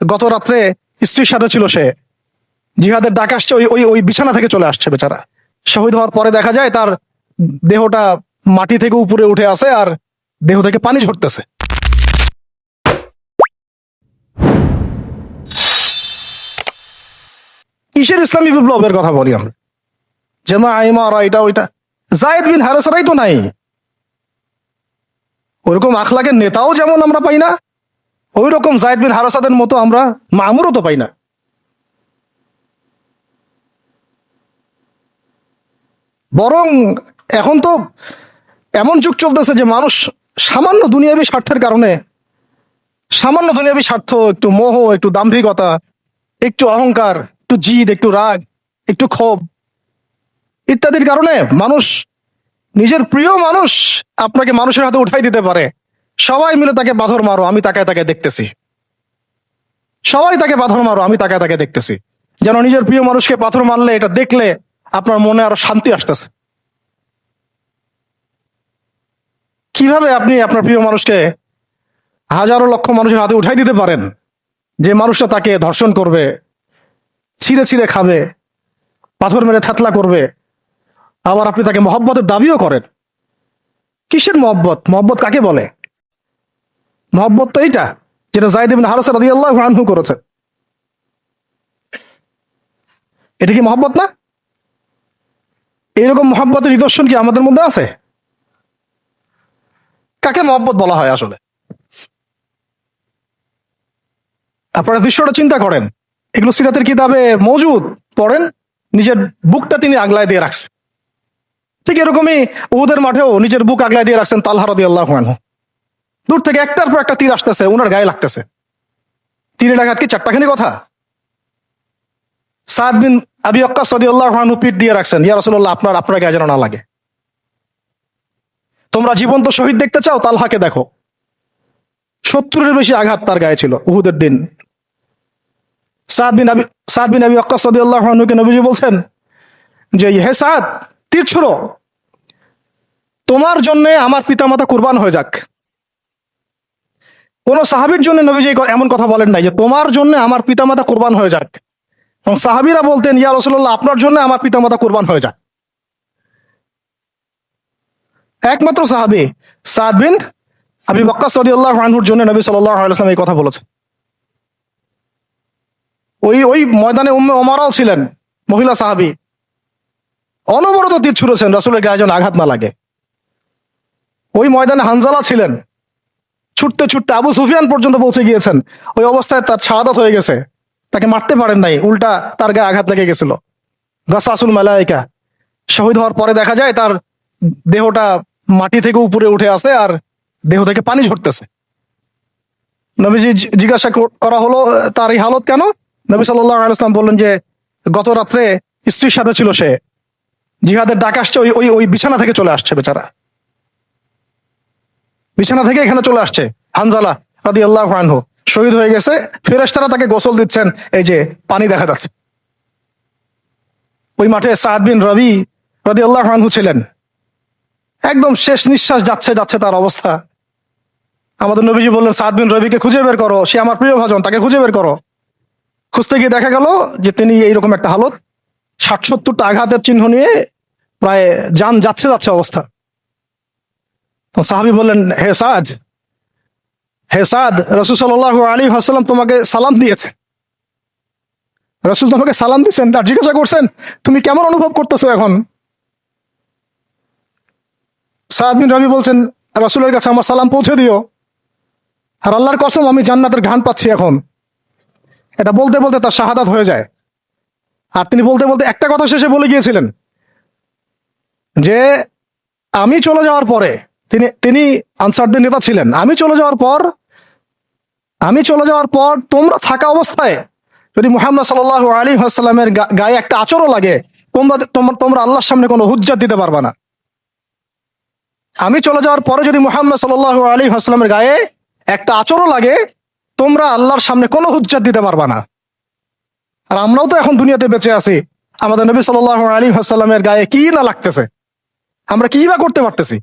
গত রাত্রে স্ত্রীর সাথে ছিল সে। জিহাদের ডাক আসছে, ওই ওই ওই বিছানা থেকে চলে আসছে বেচারা। শহীদ হওয়ার পরে দেখা যায় তার দেহটা মাটি থেকে উপরে উঠে আসে আর দেহ থেকে পানি ঝরতেছে। কিসের ইসলামী বিপ্লবের কথা বলি আমরা? জেমা আইমা এটা, ওইটা। জায়দ বিন হারেসারাই তো নাই। ওরকম আখলাকের নেতাও যেমন আমরা পাই না ওই রকম জায়দ বিন হারাসাদের মতো আমরা মামুরও তো পাই না। বরং এখন তো এমন যুগ চলতেছে যে মানুষ সামান্য দুনিয়াবী স্বার্থের কারণে, সামান্য দুনিয়াবী স্বার্থ, একটু মোহ, একটু দাম্ভিকতা, একটু অহংকার, একটু জিদ, একটু রাগ, একটু ক্ষোভ ইত্যাদির কারণে মানুষ, নিজের প্রিয় মানুষ আপনাকে মানুষের হাতে উঠাই দিতে পারে। সবাই মিলে তাকে বাঁধর মারো, আমি তাকে তাকে দেখতেছি। সবাই তাকে পাথর মারো, আমি তাকে তাকে দেখতেছি। যেন নিজের প্রিয় মানুষকে পাথর মারলে এটা দেখলে আপনার মনে আরও শান্তি আসতেছে। কীভাবে আপনি আপনার প্রিয় মানুষকে হাজারো লক্ষ মানুষের হাতে উঠাই দিতে পারেন? যে মানুষটা তাকে ধর্ষণ করবে, ছিঁড়ে ছিঁড়ে খাবে, পাথর মেরে থাতলা করবে, আবার আপনি তাকে মহব্বতের দাবিও করেন। কিসের মহব্বত? মহব্বত কাকে বলে? মহব্বত তো এইটা, যেটা জায়দ ইবিন হারাস রাদিয়াল্লাহু আনহু করেছে। এটা কি মহব্বত না? এরকম মহব্বতের নিদর্শন কি আমাদের মধ্যে আছে? কাকে মহব্বত বলা হয় আসলে? আপনারা দৃশ্যটা চিন্তা করেন। এগুলো সিরাতের কিতাবে মজুদ, পড়েন, নিজের বুকটা তিনি আগলায় দিয়ে রাখছেন। ঠিক এরকমই ওদের মাঠেও নিজের বুক আগলায় দিয়ে রাখছেন তালহা আল্লাহ আনহু। দূর থেকে একটার পর একটা তীর আসতেছে ওনার গায়ে লাগতেছে। তীরের আঘাত কি চারটাখানি কথা? সাদ বিন আবি অক্কাস রাদিয়াল্লাহু আনহু পিঠ দিয়ে রাখছেন, ইয়া আপনার আপনার গায়ে যেন না লাগে। তোমরা জীবন্ত শহীদ দেখতে চাও, তালহাকে দেখো। সত্তরের বেশি আঘাত তার গায়ে ছিল, উহুদের দিন। সাদ বিন আবি, সাদ আবি আনহুকে নবীজি বলছেন যে, হে সাদ, তীর ছুড়ো। তোমার জন্য আমার পিতামাতা কুরবান হয়ে যাক। কোন সাহাবির জন্য নবীজি এমন কথা বলেন নাই যে তোমার জন্য আমার পিতামাতা কোরবান হয়ে যাক। এবং সাহাবিরা বলতেন, ইয়া রসুল্লাহ আপনার জন্য আমার পিতামাতা কোরবান হয়ে যাক। একমাত্র সাহাবি সাদ বিন আবি বক্কা সদিউল্লাহ আনহুর জন্য নবী আলাইসলাম এই কথা বলেছেন। ওই ওই ময়দানে উম্মে ওমারাও ছিলেন, মহিলা সাহাবি। অনবরত তীর ছুড়েছেন, রসুলের গায়ে যেন আঘাত না লাগে। ওই ময়দানে হানজালা ছিলেন ছুটতে ছুটতে আবু সুফিয়ান পর্যন্ত পৌঁছে গিয়েছেন। ওই অবস্থায় তার ছাদাত হয়ে গেছে। তাকে মারতে পারেন নাই, উল্টা তার গায়ে আঘাত লেগে গেছিল। গাসাসুল মালাইকা। শহীদ হওয়ার পরে দেখা যায় তার দেহটা মাটি থেকে উপরে উঠে আসে আর দেহ থেকে পানি ঝরতেছে। নবীজি জিজ্ঞাসা কর- হলো, তার এই হালত কেন? নবী সাল্লাহ বললেন যে গত রাত্রে স্ত্রীর সাথে ছিল সে। জিহাদের ডাক আসছে ওই ওই বিছানা থেকে চলে আসছে বেচারা। বিছানা থেকে এখানে চলে আসছে হানজালা রাদি আল্লাহ আনহু। শহীদ হয়ে গেছে। ফেরেশতারা তাকে গোসল দিচ্ছেন। এই যে পানি দেখা যাচ্ছে। ওই মাঠে সাদ বিন রবি রাদি আল্লাহ আনহু ছিলেন। একদম শেষ নিঃশ্বাস যাচ্ছে যাচ্ছে তার অবস্থা। আমাদের নবীজি বললেন সাদ বিন রবিকে খুঁজে বের করো, সে আমার প্রিয় ভাজন, তাকে খুঁজে বের করো। খুঁজতে গিয়ে দেখা গেল যে তিনি এইরকম একটা হালত, ষাট সত্তরটা আঘাতের চিহ্ন নিয়ে প্রায় যান, যাচ্ছে যাচ্ছে অবস্থা। সাহাবি বললেন, হে সাদ হে সাদ, রসুল সাল্লাহ আলী হাসালাম তোমাকে সালাম দিয়েছে রসুল তোমাকে সালাম দিয়েছেন। আর জিজ্ঞাসা করছেন, তুমি কেমন অনুভব করতেছো এখন? সাদ রবি বলছেন, রসুলের কাছে আমার সালাম পৌঁছে দিও। আর আল্লাহর কসম, আমি জান্নাতের ঘ্রাণ পাচ্ছি এখন। এটা বলতে বলতে তার শাহাদাত হয়ে যায়। আর তিনি বলতে বলতে একটা কথা শেষে বলে গিয়েছিলেন, যে আমি চলে যাওয়ার পরে তিনি তিনি আনসারদের নেতা ছিলেন। আমি চলে যাওয়ার পর, আমি চলে যাওয়ার পর তোমরা থাকা অবস্থায় যদি মুহাম্মদ সাল আলী হাসালামের গায়ে একটা আচরও লাগে, তোমরা তোমরা আল্লাহর সামনে কোনো হুজ্জাত দিতে পারবা না। আমি চলে যাওয়ার পরে যদি মুহাম্মদ সাল আলী হাসলামের গায়ে একটা আচরও লাগে, তোমরা আল্লাহর সামনে কোনো হুজ্জাত দিতে পারবা না। আর আমরাও তো এখন দুনিয়াতে বেঁচে আছি। আমাদের নবী সাল আলী হাসাল্লামের গায়ে কি না লাগতেছে? আমরা কি বা করতে পারতেছি?